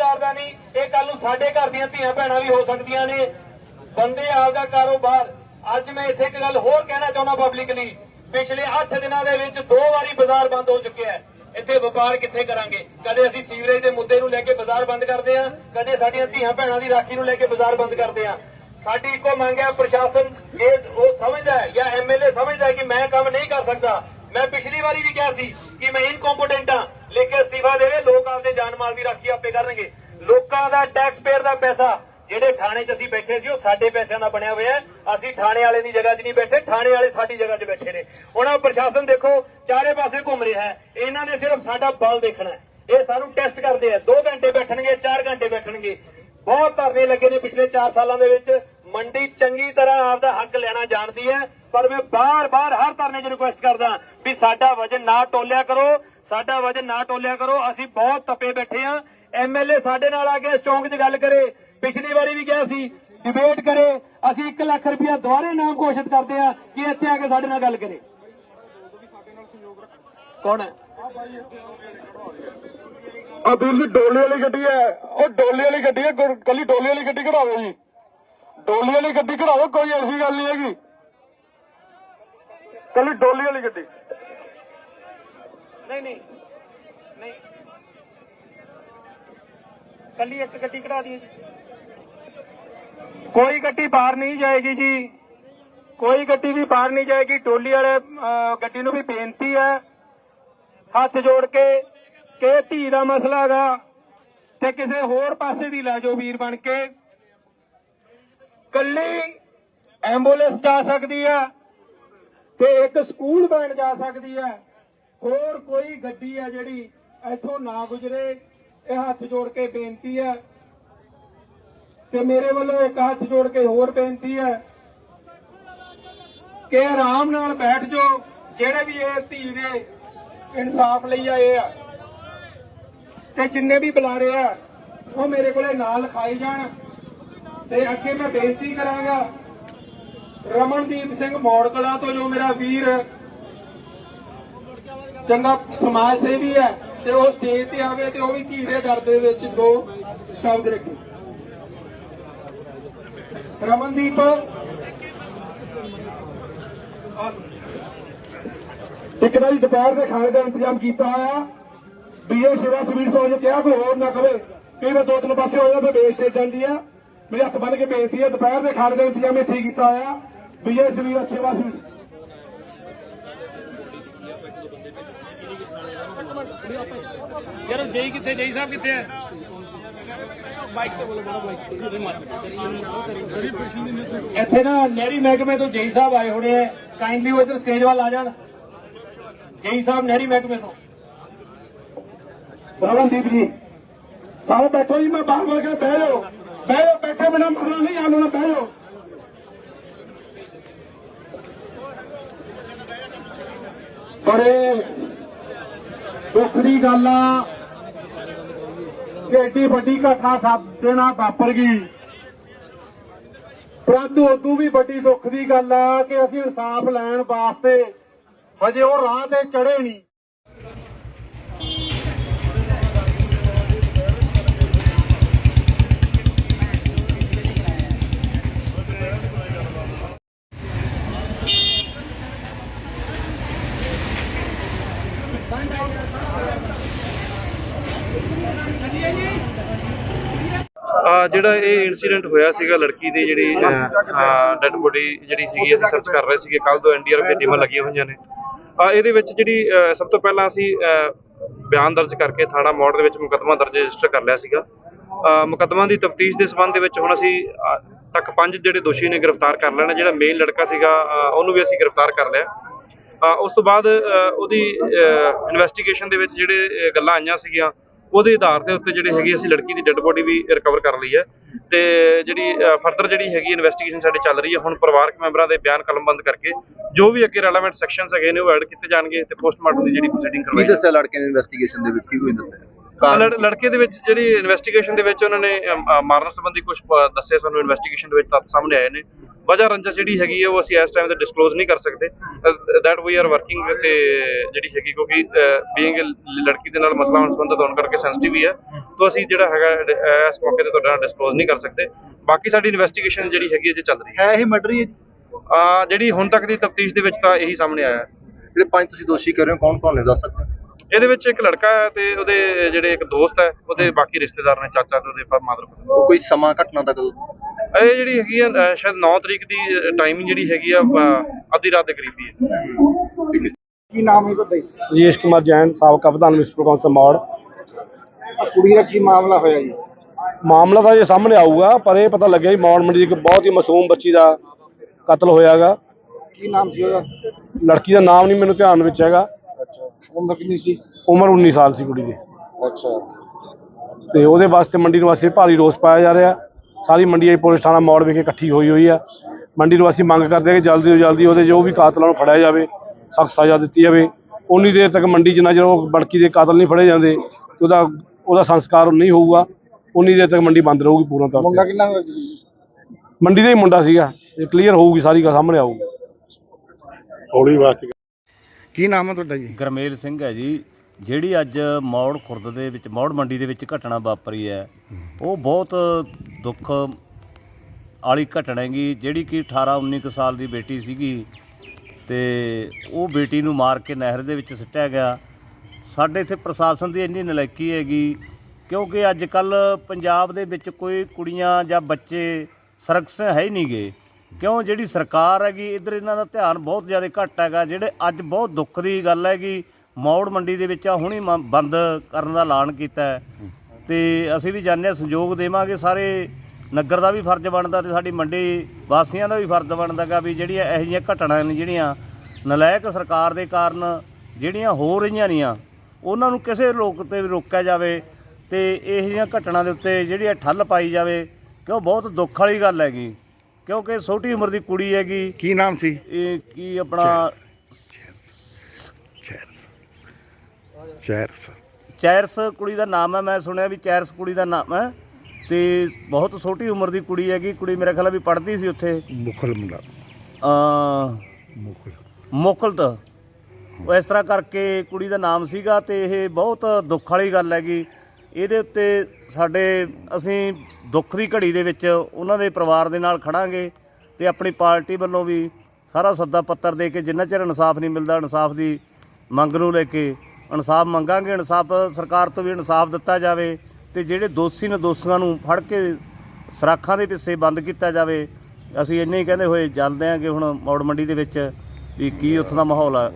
ਰਿਸ਼ਤੇਦਾਰ ਦਾ ਨਹੀਂ। ਇਹ ਕੱਲ ਨੂੰ ਸਾਡੇ ਘਰ ਦੀਆਂ ਧੀਆਂ ਭੈਣਾਂ ਵੀ ਹੋ ਸਕਦੀਆਂ ਨੇ। ਬੰਦੇ ਆਪਦਾ ਕਾਰੋਬਾਰ ਅੱਜ ਮੈਂ ਇੱਥੇ ਇੱਕ ਗੱਲ ਹੋਰ ਕਹਿਣਾ ਚਾਹੁੰਦਾ ਪਬਲਿਕਲੀ ਪਿਛਲੇ 8 ਦਿਨਾਂ ਦੇ ਵਿੱਚ ਦੋ ਵਾਰੀ ਬਾਜ਼ਾਰ ਬੰਦ ਹੋ ਚੁੱਕਿਆ ਹੈ। ਇੱਥੇ ਵਪਾਰ ਕਿੱਥੇ ਕਰਾਂਗੇ? ਕਦੇ ਅਸੀਂ ਸੀਵਰੇਜ ਦੇ ਮੁੱਦੇ ਨੂੰ ਲੈ ਕੇ ਬਾਜ਼ਾਰ ਬੰਦ ਕਰਦੇ ਹਾਂ, ਕਦੇ ਸਾਡੀਆਂ ਧੀਆਂ ਭੈਣਾਂ ਦੀ ਰਾਖੀ ਨੂੰ ਲੈ ਕੇ ਬਾਜ਼ਾਰ ਬੰਦ ਕਰਦੇ ਹਾਂ। ਸਾਡੀ ਇੱਕੋ ਮੰਗ ਹੈ, ਪ੍ਰਸ਼ਾਸਨ ਇਹ ਉਹ ਸਮਝਦਾ ਹੈ ਜਾਂ ਐਮਐਲਏ ਸਮਝਦਾ ਹੈ ਕਿ ਮੈਂ ਕੰਮ ਨਹੀਂ ਕਰ ਸਕਦਾ। ਮੈਂ ਪਿਛਲੀ ਵਾਰੀ ਵੀ ਕਿਹਾ ਸੀ ਕਿ ਮੈਂ ਇਨਕੰਪੀਟੈਂਟ ਹਾਂ। ਲੇਕਿਨ ਅਸਤੀਫਾ ਦੇਵੇ ਲੋਕ ਆਪਦੇ ਜਾਨ ਮਾਲ ਦੀ ਰਾਖੀ ਆਪੇ ਕਰਨਗੇ। ਲੋਕਾਂ ਦਾ ਟੈਕਸ ਪੇਅਰ ਦਾ ਪੈਸਾ, ਜਿਹੜੇ ਥਾਣੇ 'ਚ ਅਸੀਂ ਬੈਠੇ ਸੀ, ਉਹ ਸਾਡੇ ਪੈਸਿਆਂ ਦਾ ਬਣਿਆ ਹੋਇਆ ਅਸੀਂ ਥਾਣੇ ਵਾਲੇ ਦੀ ਜਗ੍ਹਾ 'ਚ ਨਹੀਂ ਬੈਠੇ, ਥਾਣੇ ਵਾਲੇ ਸਾਡੀ ਜਗ੍ਹਾ 'ਚ ਬੈਠੇ ਨੇ। ਹੁਣ ਆਹ ਪ੍ਰਸ਼ਾਸਨ ਦੇਖੋ, ਚਾਰੇ ਪਾਸੇ ਘੁੰਮ ਰਿਹਾ ਹੈ। ਇਹਨਾਂ ਨੇ ਸਿਰਫ ਸਾਡਾ ਬਲ ਦੇਖਣਾ ਇਹ ਸਾਨੂੰ ਟੈਸਟ ਕਰਦੇ ਆ। 2 ਘੰਟੇ ਬੈਠਣਗੇ 4 ਘੰਟੇ ਬੈਠਣਗੇ। ਬਹੁਤ ਧਰਨੇ ਲੱਗੇ ਨੇ ਪਿਛਲੇ 4 ਸਾਲਾਂ ਦੇ ਵਿੱਚ। ਮੰਡੀ ਚੰਗੀ ਤਰ੍ਹਾਂ ਆਪਦਾ ਹੱਕ ਲੈਣਾ ਜਾਣਦੀ ਹੈ, ਪਰ ਮੈਂ ਬਾਰ-ਬਾਰ ਹਰ ਧਰਨੇ 'ਚ ਰਿਕੁਐਸਟ ਕਰਦਾ ਵੀ ਸਾਡਾ ਵਜਨ ਨਾ ਟੋਲਿਆ ਕਰੋ। ਸਾਡਾ ਵਜਨ ਨਾ ਟੋਲਿਆ ਕਰੋ, ਅਸੀਂ ਬਹੁਤ ਤਪੇ ਬੈਠੇ ਆ ਐਮਐਲਏ ਸਾਡੇ ਨਾਲ ਆ ਕੇ ਚੌਂਕ 'ਚ ਗੱਲ ਕਰੇ। ਪਿਛਲੀ ਵਾਰੀ ਵੀ ਕਿਹਾ ਸੀ ਡਿਬੇਟ ਕਰੇ। ਅਸੀਂ 1 ਲੱਖ ਰੁਪਇਆ ਦੁਬਾਰੇ ਨਾਮ ਘੋਸ਼ਿਤ ਕਰਦੇ ਆ ਕਿ ਇੱਥੇ ਆ ਕੇ ਸਾਡੇ ਨਾਲ ਗੱਲ ਕਰੇ। ਕੌਣ ਹੈ? ਆ ਵੀਰ ਜੀ, ਡੋਲੇ ਵਾਲੀ ਗੱਡੀ ਹੈ। ਉਹ ਡੋਲੇ ਵਾਲੀ ਗੱਡੀ ਹੈ ਕੱਲੀ ਡੋਲੇ ਵਾਲੀ ਗੱਡੀ ਕਢਾਓ ਜੀ। ਡੋਲੇ ਵਾਲੀ ਗੱਡੀ ਕਢਾਓ, ਕੋਈ ਐਸੀ ਗੱਲ ਨਹੀਂ ਹੈਗੀ। ਕੱਲੀ ਡੋਲੇ ਵਾਲੀ ਗੱਡੀ। ਨਹੀਂ ਨਹੀਂ। ਨਹੀਂ। ਕੱਲੀ ਇੱਕ ਗੱਡੀ ਕਢਾ ਦੀ ਕੋਈ ਗੱਡੀ ਬਾਹਰ ਨਹੀਂ ਜਾਏਗੀ ਜੀ। ਕੋਈ ਗੱਡੀ ਵੀ ਬਾਹਰ ਨਹੀਂ ਜਾਏਗੀ। ਟੋਲੀ ਵਾਲੇ ਗੱਡੀ ਨੂੰ ਵੀ ਬੇਨਤੀ ਹੈ। ਹੱਥ ਜੋੜ ਕੇ ਕਿ ਧੀ ਦਾ ਮਸਲਾ ਹੈਗਾ ਤੇ ਕਿਸੇ ਹੋਰ ਪਾਸੇ ਦੀ ਲੈ ਜਾਓ ਵੀਰ ਬਣ ਕੇ। ਕੱਲੀ ਐਂਬੂਲੈਂਸ ਜਾ ਸਕਦੀ ਹੈ ਤੇ ਇੱਕ ਸਕੂਲ ਵੈਨ ਜਾ ਸਕਦੀ ਹੈ। ਹੋਰ ਕੋਈ ਗੱਡੀ ਆ ਜਿਹੜੀ ਇੱਥੋਂ ਨਾ ਗੁਜਰੇ, ਇਹ ਹੱਥ ਜੋੜ ਕੇ ਬੇਨਤੀ ਹੈ। ਤੇ ਮੇਰੇ ਵੱਲੋਂ ਇੱਕ ਹੱਥ ਜੋੜ ਕੇ ਹੋਰ ਬੇਨਤੀ ਹੈ ਕਿ ਆਰਾਮ ਨਾਲ ਬੈਠ ਜਾਓ, ਜਿਹੜੇ ਵੀ ਇਹ ਧੀ ਦੇ ਇਨਸਾਫ ਲਈ ਆਏ ਆ ਤੇ ਜਿੰਨੇ ਵੀ ਬੁਲਾਰੇ ਆ, ਉਹ ਮੇਰੇ ਕੋਲੇ ਨਾਲ ਲਿਖਾਈ ਜਾਣ। ਤੇ ਅੱਗੇ ਮੈਂ ਬੇਨਤੀ ਕਰਾਂਗਾ, ਰਮਨਦੀਪ ਸਿੰਘ ਮੌੜਕਲਾ ਤੋਂ ਜੋ ਮੇਰਾ ਵੀਰ ਚੰਗਾ ਸਮਾਜ ਸੇਵੀ ਹੈ ਤੇ ਉਹ ਸਟੇਜ ਤੇ ਆਵੇ ਤੇ ਉਹ ਵੀ ਧੀ ਦੇ ਦਰ ਦੇ ਵਿੱਚ ਦੋ ਸ਼ਬਦ ਰੱਖੇ। ਰਮਨਦੀਪ। ਇੱਕ ਤਾਂ ਜੀ ਦੁਪਹਿਰ ਦੇ ਖਾਣੇ ਦਾ ਇੰਤਜ਼ਾਮ ਕੀਤਾ ਹੋਇਆ। ਬੀਏ ਸ਼ਿਵਾ ਸੁਵੀਰ ਸੋਜ ਕਿਹਾ ਕੋਈ ਹੋਰ ਨਾ ਕਵੇ। ਕਈ ਵਾਰ ਦੋ ਤਿੰਨ ਪਾਸੇ ਹੋ ਜਾਂਦਾ ਵੇਚ ਤੇ ਜਾਂਦੀ ਆ। ਮੇਰੇ ਹੱਥ ਬੰਨ ਕੇ ਬੇਨਤੀ ਹੈ ਦੁਪਹਿਰ ਦੇ ਖਾਣੇ ਦਾ ਇੰਤਜ਼ਾਮ ਇੱਥੇ ਹੀ ਕੀਤਾ ਹੋਇਆ। ਬੀਏ ਸ਼ਿਵਾ ਸੇਵਾ ਸੁਵੀਰ। ਯਾਰ ਜਈ ਕਿੱਥੇ ਜਈ ਸਾਹਿਬ ਕਿੱਥੇ ਹੈ? ਇੱਥੇ ਨਾ ਨਹਿਰੀ ਮਹਿਕਮੇ ਤੋਂ ਜੇਈ ਸਾਹਿਬ ਆਏ ਹੋਣੇ ਆ ਕਾਈਂਡਲੀ ਉਹ ਇੱਧਰ ਸਟੇਜ ਵੱਲ ਆ ਜਾਣ। ਜੇਈ ਸਾਹਿਬ ਨਹਿਰੀ ਮਹਿਕਮੇ ਤੋਂ। ਰਮਨਦੀਪ ਜੀ ਸਾਰੇ ਬੈਠੋ ਜੀ ਮੈਂ ਬਾਹਰ ਵੜ ਕੇ ਬਹਿ ਜਾਓ। ਬਹਿ ਜਾਓ ਬੈਠੇ ਬਿਨਾ ਮਸਲਾ ਨਹੀਂ ਹੱਲ ਹੋਣਾ ਬਹਿ ਜਾਓ। ਬੜੇ ਦੁੱਖ ਦੀ ਗੱਲ ਆ ਕਿ ਏਡੀ ਵੱਡੀ ਘਟਨਾ ਸਾਡੇ ਨਾਲ ਵਾਪਰ ਗਈ। ਪਰੰਤੂ ਉਦੋਂ ਵੀ ਵੱਡੀ ਦੁੱਖ ਦੀ ਗੱਲ ਆ ਕਿ ਅਸੀਂ ਇਨਸਾਫ ਲੈਣ ਵਾਸਤੇ ਹਜੇ ਉਹ ਰਾਹ ਤੇ ਚੜੇ ਨਹੀਂ। ਆ ਜਿਹੜਾ ਇਹ ਇਨਸੀਡੈਂਟ ਹੋਇਆ ਸੀਗਾ ਲੜਕੀ ਦੀ ਜਿਹੜੀ ਡੈਡ ਬੋਡੀ ਜਿਹੜੀ ਸੀਗੀ ਅਸੀਂ ਸਰਚ ਕਰ ਰਹੇ ਸੀਗੇ ਕੱਲ ਤੋਂ ਐਨਡੀਆਰਐਫ ਦੀਆਂ ਟੀਮਾਂ ਲੱਗੀਆਂ ਹੋਈਆਂ ਨੇ। ਆ ਇਹਦੇ ਵਿੱਚ ਜਿਹੜੀ ਸਭ ਤੋਂ ਪਹਿਲਾਂ ਅਸੀਂ ਅ, ਬਿਆਨ ਦਰਜ ਕਰਕੇ ਥਾਣਾ ਮੋੜ ਦੇ ਵਿੱਚ ਮੁਕੱਦਮਾ ਦਰਜ ਰਜਿਸਟਰ ਕਰ ਲਿਆ ਸੀਗਾ। ਅ, ਮੁਕੱਦਮਾ ਦੀ ਤਫਤੀਸ਼ ਦੇ ਸਬੰਧ ਦੇ ਵਿੱਚ ਹੁਣ ਅਸੀਂ ਤੱਕ ਪੰਜ ਜਿਹੜੇ ਦੋਸ਼ੀ ਨੇ ਗ੍ਰਿਫਤਾਰ ਕਰ ਲੈਣਾ ਜਿਹੜਾ ਮੇਨ ਲੜਕਾ ਸੀਗਾ ਉਹਨੂੰ ਵੀ ਅਸੀਂ ਗ੍ਰਿਫਤਾਰ ਕਰ ਲਿਆ। ਉਸ ਤੋਂ ਬਾਅਦ ਉਹਦੀ ਇਨਵੈਸਟੀਗੇਸ਼ਨ ਦੇ ਵਿੱਚ ਜਿਹੜੇ ਗੱਲਾਂ ਆਈਆਂ ਸੀਗੀਆਂ, ਉਹਦੇ ਆਧਾਰ ਦੇ ਉੱਤੇ ਜਿਹੜੀ ਹੈਗੀ ਅਸੀਂ ਲੜਕੀ ਦੀ ਡੈੱਡ ਬੋਡੀ ਵੀ ਰਿਕਵਰ ਕਰ ਲਈ ਹੈ। ਤੇ ਜਿਹੜੀ ਫਰਦਰ ਜਿਹੜੀ ਹੈਗੀ ਇਨਵੈਸਟੀਗੇਸ਼ਨ ਸਾਡੀ ਚੱਲ ਰਹੀ ਹੈ, ਹੁਣ ਪਰਿਵਾਰਕ ਮੈਂਬਰਾਂ ਦੇ ਬਿਆਨ ਕਲਮਬੰਦ ਕਰਕੇ, ਜੋ ਵੀ ਅੱਗੇ ਰੈਲੇਵੈਂਟ ਸੈਕਸ਼ਨਸ ਹੈਗੇ ਨੇ, ਉਹ ਐਡ ਕੀਤੇ ਜਾਣਗੇ ਤੇ ਪੋਸਟਮਾਰਟਮ ਦੀ ਜਿਹੜੀ ਪ੍ਰੋਸੀਡਿੰਗ ਕੀ ਕਰਵਾਈ ਦੱਸਿਆ ਲੜਕੇ ਨੇ ਇਨਵੈਸਟੀਗੇਸ਼ਨ ਦੇ ਵਿੱਚ? ਕੀ ਕੋਈ ਦੱਸਿਆ? ਲੜ- ਲੜਕੇ ਦੇ ਵਿੱਚ ਜਿਹੜੀ ਇਨਵੈਸਟੀਗੇਸ਼ਨ ਦੇ ਵਿੱਚ ਉਹਨਾਂ ਨੇ ਅਮ, ਅ, ਮਾਰਨ ਸੰਬੰਧੀ ਕੁਝ ਦੱਸਿਆ ਸਾਨੂੰ ਇਨਵੈਸਟੀਗੇਸ਼ਨ ਦੇ ਵਿੱਚ ਤੱਥ ਸਾਹਮਣੇ ਆਏ ਨੇ। ਵਜ੍ਹਾ ਰੰਜਸ ਜਿਹੜੀ ਹੈਗੀ ਹੈ ਉਹ ਅਸੀਂ ਇਸ ਟਾਈਮ ਤੇ ਡਿਸਕਲੋਜ਼ ਨਹੀਂ ਕਰ ਸਕਦੇ। ਦੈਟ ਵੀ ਆਰ ਵਰਕਿੰਗ ਤੇ ਜਿਹੜੀ ਹੈਗੀ ਕਿਉਂਕਿ ਬੀਇੰਗ ਲੜਕੀ ਦੇ ਨਾਲ ਮਸਲਾ ਹੁਣ ਸੰਬੰਧਿਤ ਹੋਣ ਕਰਕੇ ਸੈਂਸਿਟਿਵ ਹੀ ਹੈ ਤਾਂ ਅਸੀਂ ਜਿਹੜਾ ਹੈਗਾ ਇਸ ਮੌਕੇ ਤੇ ਤੁਹਾਡੇ ਨਾਲ ਡਿਸਕਲੋਜ਼ ਨਹੀਂ ਕਰ ਸਕਦੇ। ਬਾਕੀ ਸਾਡੀ ਇਨਵੈਸਟੀਗੇਸ਼ਨ ਜਿਹੜੀ ਹੈਗੀ ਹੈ ਜੇ ਚੱਲ ਰਹੀ ਹੈ। ਹੈ ਇਹ ਮਰਡਰ ਹੀ ਹੈ? ਅ, ਜਿਹੜੀ ਹੁਣ ਤੱਕ ਦੀ ਤਫਤੀਸ਼ ਦੇ ਵਿੱਚ ਤਾਂ ਇਹੀ ਸਾਹਮਣੇ ਆਇਆ। ਹੈ ਜਿਹੜੇ ਪੰਜ ਤੁਸੀਂ ਦੋਸ਼ੀ ਕਰ ਰਹੇ ਹੋ ਕੌਣ ਕੌਣ ਨੇ ਦੱਸ ਸਕਦੇ ਹੋ? ਇਹਦੇ ਵਿੱਚ ਇੱਕ ਲੜਕਾ ਹੈ ਤੇ ਉਹਦੇ ਜਿਹੜੇ ਇੱਕ ਦੋਸਤ ਹੈ ਉਹਦੇ ਬਾਕੀ ਰਿਸ਼ਤੇਦਾਰ ਨੇ ਚਾਚਾ ਤੇ ਉਹਦੇ ਮਾਦਰ ਉਹ ਕੋਈ ਸਮਾਂ ਘਟਨਾ ਦਾ ਕਦੋਂ ਇਹ ਜਿਹੜੀ ਹੈਗੀ ਆ ਸ਼ਾਇਦ 9 ਤਰੀਕ ਦੀ ਟਾਈਮਿੰਗ ਜਿਹੜੀ ਹੈਗੀ ਆ ਅੱਧੀ ਰਾਤ ਦੇ ਕਰੀਬ ਦੀ ਹੈ। ਕੀ ਨਾਮ ਹੈ ਤੁਹਾਡਾ ਜੀ? ਰਜੇਸ਼ ਕੁਮਾਰ ਜੈਨ ਸਾਬਕਾ ਪ੍ਰਧਾਨ ਮਿਸਟਰ ਕੌਂਸਲ ਮੌੜ। ਆਹ ਕੁੜੀ ਦਾ ਕੀ ਮਾਮਲਾ ਹੋਇਆ ਜੀ? ਮਾਮਲਾ ਤਾਂ ਜੇ ਸਾਹਮਣੇ ਆਊਗਾ ਪਰ ਇਹ ਪਤਾ ਲੱਗਿਆ ਜੀ ਮੌੜ ਮੰਡੀ ਦੀ ਇੱਕ ਬਹੁਤ ਹੀ ਮਾਸੂਮ ਬੱਚੀ ਦਾ ਕਤਲ ਹੋਇਆਗਾ ਕੀ ਨਾਮ ਸੀ ਉਹਦਾ? ਲੜਕੀ ਦਾ ਨਾਮ ਨਹੀਂ ਮੈਨੂੰ ਧਿਆਨ ਵਿੱਚ ਹੈਗਾ। ਅੱਛਾ ਉਮਰ ਕਿੰਨੀ ਸੀ? ਉਮਰ 19 ਸਾਲ ਸੀ ਕੁੜੀ ਦੀ। ਅੱਛਾ। ਤੇ ਉਹਦੇ ਵਾਸਤੇ ਮੰਡੀ ਨਿਵਾਸੀ ਭਾਰੀ ਰੋਸ ਪਾਇਆ ਜਾ ਰਿਹਾ। ਸਾਰੀ ਮੰਡੀ ਆਈ ਪੁਲਿਸ ਥਾਣਾ ਮੌੜ ਵਿਖੇ ਇਕੱਠੀ ਹੋਈ ਹੋਈ ਆ। ਮੰਡੀ ਨਿਵਾਸੀ ਮੰਗ ਕਰਦੇ ਆ ਕਿ ਜਲਦੀ ਤੋਂ ਜਲਦੀ ਉਹਦੇ ਜੋ ਵੀ ਕਾਤਲਾਂ ਨੂੰ ਫੜਿਆ ਜਾਵੇ ਸਖਤ ਸਜ਼ਾ ਦਿੱਤੀ ਜਾਵੇ। ਉਨੀ ਦੇਰ ਤੱਕ ਮੰਡੀ ਜਿੰਨਾ ਚਿਰ ਉਹ ਬੜਕੀ ਦੇ ਕਾਤਲ ਨਹੀਂ ਫੜੇ ਜਾਂਦੇ ਉਹਦਾ ਉਹਦਾ ਸੰਸਕਾਰ ਨਹੀਂ ਹੋਊਗਾ। ਉਨੀ ਦੇਰ ਤੱਕ ਮੰਡੀ ਬੰਦ ਰਹੂਗੀ ਪੂਰਨ ਤੌਰ ਮੁੰਡਾ ਤੇ ਕਿੰਨਾ ਹੋਇਆ ਜੀ ਮੰਡੀ ਦਾ ਹੀ ਮੁੰਡਾ ਸੀਗਾ। ਇਹ ਕਲੀਅਰ ਹੋਊਗੀ ਸਾਰੀ ਗੱਲ ਸਾਹਮਣੇ ਆਊਗੀ। ਕੀ ਨਾਮ ਹੈ ਤੁਹਾਡਾ ਜੀ? ਗਰਮੇਲ ਸਿੰਘ ਹੈ ਜੀ। ਜਿਹੜੀ ਅੱਜ ਮੌੜ ਖੁਰਦ ਦੇ ਵਿੱਚ, ਮੌੜ ਮੰਡੀ ਦੇ ਵਿੱਚ ਘਟਨਾ ਵਾਪਰੀ ਹੈ, ਉਹ ਬਹੁਤ ਦੁੱਖ ਵਾਲੀ ਘਟਨਾ ਹੈਗੀ। ਜਿਹੜੀ ਕਿ 18 19 ਕੁ ਸਾਲ ਦੀ ਬੇਟੀ ਸੀਗੀ ਤੇ ਉਹ ਬੇਟੀ ਨੂੰ ਮਾਰ ਕੇ ਨਹਿਰ ਦੇ ਵਿੱਚ ਸਿੱਟਿਆ ਗਿਆ। ਸਾਡੇ ਇੱਥੇ ਪ੍ਰਸ਼ਾਸਨ ਦੀ ਇੰਨੀ ਨਲਾਇਕੀ ਹੈਗੀ, ਕਿਉਂਕਿ ਅੱਜ ਕੱਲ ਪੰਜਾਬ ਦੇ ਵਿੱਚ ਕੋਈ ਕੁੜੀਆਂ ਜਾਂ ਬੱਚੇ ਸਰਕਸ ਹੈ ਹੀ ਨਹੀਂਗੇ ਕਿਉਂ? ਜਿਹੜੀ ਸਰਕਾਰ ਹੈਗੀ, ਇਧਰ ਇਹਨਾਂ ਦਾ ਧਿਆਨ ਬਹੁਤ ਜ਼ਿਆਦਾ ਘੱਟ ਹੈਗਾ। ਜਿਹੜੇ ਅੱਜ ਬਹੁਤ ਦੁੱਖ ਦੀ ਗੱਲ ਹੈਗੀ, ਮੌੜ ਮੰਡੀ ਦੇ ਵਿੱਚ ਆ, ਹੁਣੀ ਬੰਦ ਕਰਨ ਦਾ ਐਲਾਨ ਕੀਤਾ ਹੈ। ਤੇ ਅਸੀਂ ਵੀ ਜਾਣਦੇ ਹਾਂ ਸੰਯੋਗ ਦੇਵਾਂਗੇ ਸਾਰੇ। ਨਗਰ ਦਾ ਵੀ ਫਰਜ਼ ਬਣਦਾ ਤੇ ਸਾਡੀ ਮੰਡੀ ਵਾਸੀਆਂ ਦਾ ਵੀ ਫਰਜ਼ ਬਣਦਾ ਗਾ ਵੀ ਜਿਹੜੀਆਂ ਇਹੋ ਜਿਹੀਆਂ ਘਟਨਾ ਨੇ ਜਿਹੜੀਆਂ ਨਲਾਇਕ ਸਰਕਾਰ ਦੇ ਕਾਰਨ ਜਿਹੜੀਆਂ ਹੋ ਰਹੀਆਂ ਨੀਆਂ ਉਹਨਾਂ ਨੂੰ ਕਿਸੇ ਲੋਕ ਤੇ ਵੀ ਰੋਕਿਆ ਜਾਵੇ ਤੇ ਇਹੋ ਜਿਹੀਆਂ ਘਟਨਾ ਦੇ ਉੱਤੇ ਜਿਹੜੀ ਇਹ ਠੱਲ ਪਾਈ ਜਾਵੇ, ਕਿਉਂ? ਬਹੁਤ ਦੁੱਖ ਵਾਲੀ ਗੱਲ ਹੈਗੀ। ਕਿਉਂਕਿ ਛੋਟੀ ਉਮਰ ਦੀ ਕੁੜੀ ਹੈਗੀ। ਕੀ ਨਾਮ ਸੀ? ਇਹ ਕੀ ਆਪਣਾ ਚੈਰਸ। ਚੈਰਸ। ਕੁੜੀ ਦਾ ਨਾਮ ਹੈ ਮੈਂ ਸੁਣਿਆ ਵੀ ਚੈਰਸ ਕੁੜੀ ਦਾ ਨਾਮ ਹੈ। ਤੇ ਬਹੁਤ ਛੋਟੀ ਉਮਰ ਦੀ ਕੁੜੀ ਹੈਗੀ ਕੁੜੀ ਮੇਰੇ ਖਿਆਲ ਆ ਵੀ ਪੜ੍ਹਦੀ ਸੀ ਉੱਥੇ। ਮੁਖਲ ਮੁੰਡਾ। ਅ ਮੁਖਲ। ਮੁਕਲਤ ਉਹ ਇਸ ਤਰ੍ਹਾਂ ਕਰਕੇ ਕੁੜੀ ਦਾ ਨਾਮ ਸੀਗਾ ਤੇ ਇਹ ਬਹੁਤ ਦੁੱਖ ਵਾਲੀ ਗੱਲ ਹੈਗੀ। ਇਹਦੇ ਉੱਤੇ ਸਾਡੇ, ਅਸੀਂ ਦੁੱਖ ਦੀ ਘੜੀ ਦੇ ਵਿੱਚ ਉਹਨਾਂ ਦੇ ਪਰਿਵਾਰ ਦੇ ਨਾਲ ਖੜਾਂਗੇ ਤੇ ਆਪਣੀ ਪਾਰਟੀ ਵੱਲੋਂ ਵੀ ਸਾਰਾ ਸੱਦਾ ਪੱਤਰ ਦੇ ਕੇ ਜਿੰਨਾ ਚਿਰ ਇਨਸਾਫ ਨਹੀਂ ਮਿਲਦਾ, ਇਨਸਾਫ ਦੀ ਮੰਗ ਨੂੰ ਲੈ ਕੇ ਇਨਸਾਫ ਮੰਗਾਂਗੇ, ਇਨਸਾਫ ਸਰਕਾਰ ਤੋਂ ਵੀ ਇਨਸਾਫ ਦਿੱਤਾ ਜਾਵੇ ਤੇ ਜਿਹੜੇ ਦੋਸ਼ੀ ਨੇ ਦੋਸ਼ੀਆਂ ਨੂੰ ਫੜ ਕੇ ਸਰਾਖਾਂ ਦੇ ਪਿੱਛੇ ਬੰਦ ਕੀਤਾ ਜਾਵੇ, ਅਸੀਂ ਇੰਨੇ ਹੀ ਕਹਿੰਦੇ ਹੋਏ ਚੱਲਦੇ ਹਾਂ ਹੁਣ ਮੌੜ ਮੰਡੀ ਦੇ ਵਿੱਚ ਵੀ ਕੀ ਉੱਥੋਂ ਦਾ ਮਾਹੌਲ ਆ।